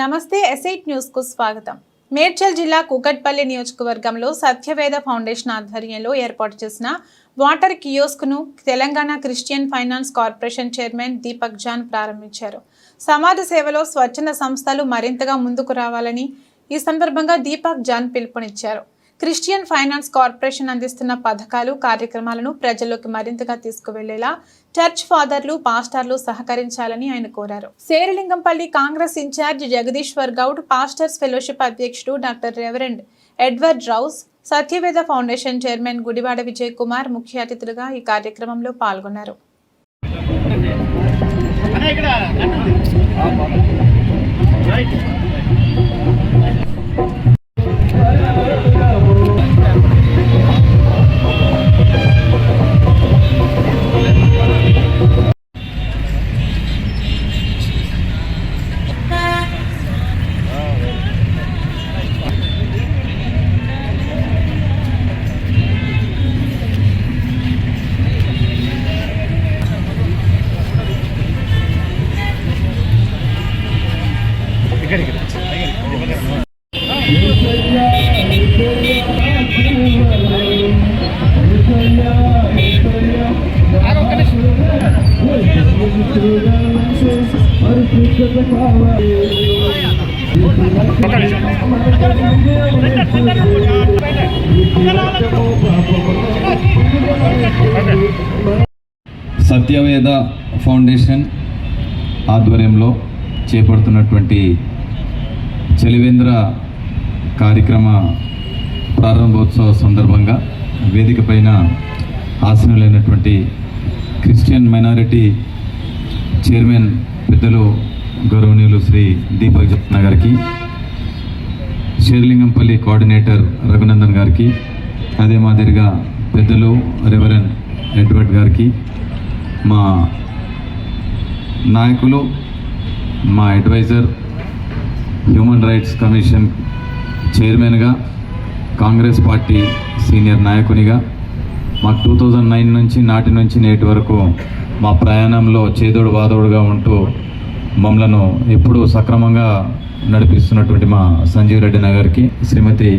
నమస్తే ఎస్ఐట్ న్యూస్కు స్వాగతం. మేడ్చల్ జిల్లా కూకట్పల్లి నియోజకవర్గంలో సత్యవేద ఫౌండేషన్ ఆధ్వర్యంలో ఏర్పాటు చేసిన water కియోస్క్ను Telangana christian finance corporation chairman Deepak John ప్రారంభించారు. సమాజ సేవలో స్వచ్ఛంద సంస్థలు మరింతగా ముందుకు రావాలని ఈ సందర్భంగా దీపక్ జాన్ పిలుపునిచ్చారు. క్రిస్టియన్ ఫైనాన్స్ కార్పొరేషన్ అందిస్తున్న పథకాలు కార్యక్రమాలను ప్రజల్లోకి మరింతగా తీసుకువెళ్ళేలా చర్చ్ ఫాదర్లు పాస్టర్లు సహకరించాలని ఆయన కోరారు. Serilingampally Congress in charge Jagadishwar Goud pastors fellowship అధ్యక్షుడు doctor reverend Edward Rouse Satyaveda foundation chairman Gudivada Vijay Kumar ముఖ్య అతిథులుగా ఈ కార్యక్రమంలో పాల్గొన్నారు. సత్యవేద ఫౌండేషన్ ఆధ్వర్యంలో చేపడుతున్నటువంటి చలివేంద్ర కార్యక్రమ ప్రారంభోత్సవ సందర్భంగా వేదిక పైన ఆసనులైనటువంటి క్రిస్టియన్ మైనారిటీ చైర్మన్ పెద్దలు గౌరవనీయులు శ్రీ దీపక్ జప్న గారికి షేర్లింగంపల్లి కోఆర్డినేటర్ రఘునందన్ గారికి అదే మాదిరిగా పెద్దలు రెవరెన్ ఎడ్వర్డ్ గారికి మా నాయకులు మా అడ్వైజర్ హ్యూమన్ రైట్స్ కమిషన్ చైర్మన్గా కాంగ్రెస్ పార్టీ సీనియర్ నాయకునిగా మాకు టూ థౌజండ్ నైన్ నుంచి నాటి నుంచి నేటి వరకు మా ప్రయాణంలో చేదోడు వాదోడుగా ఉంటూ మమ్మలను ఎప్పుడూ సక్రమంగా నడిపిస్తున్నటువంటి మా సంజీవ్ రెడ్డి నగర్కి శ్రీమతి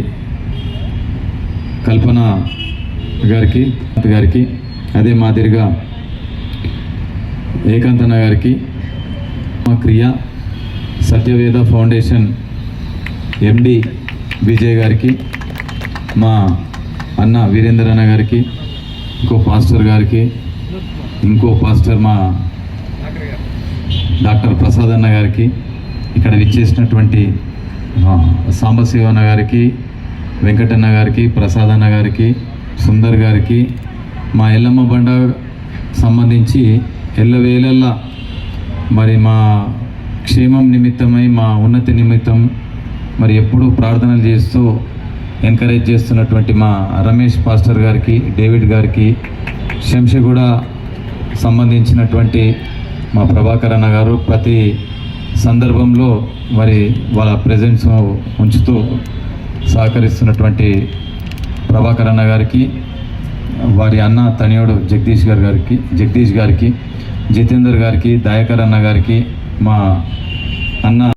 కల్పన గారికి గారికి అదే మాదిరిగా ఏకాంతన్న గారికి మా క్రియ సత్యవేద ఫౌండేషన్ ఎండి విజయ్ గారికి మా అన్న వీరేంద్రన్న గారికి ఇంకో పాస్టర్ గారికి ఇంకో పాస్టర్ మా డాక్టర్ ప్రసాద్ అన్న గారికి ఇక్కడ విచ్చేసినటువంటి సాంబశివ సాంబశివన్న గారికి వెంకటన్న గారికి ప్రసాద్ అన్న గారికి సుందర్ గారికి మా ఎల్లమ్మ బండ సంబంధించి ఎల్లవేళల్లా మరి మా క్షేమం నిమిత్తమై మా ఉన్నతి నిమిత్తం మరి ఎప్పుడూ ప్రార్థనలు చేస్తూ ఎంకరేజ్ చేస్తున్నటువంటి మా రమేష్ పాస్టర్ గారికి డేవిడ్ గారికి శంషగూడ సంబంధించినటువంటి మా ప్రభాకర్ అన్న గారు ప్రతి సందర్భంలో మరి వాళ్ళ ప్రజెన్స్ ఉంచుతూ సహకరిస్తున్నటువంటి ప్రభాకర్ అన్న గారికి వారి అన్న తనయుడు జగదీష్ గారి గారికి జగదీష్ గారికి జితేందర్ గారికి దాయకర్ అన్న గారికి మా అన్న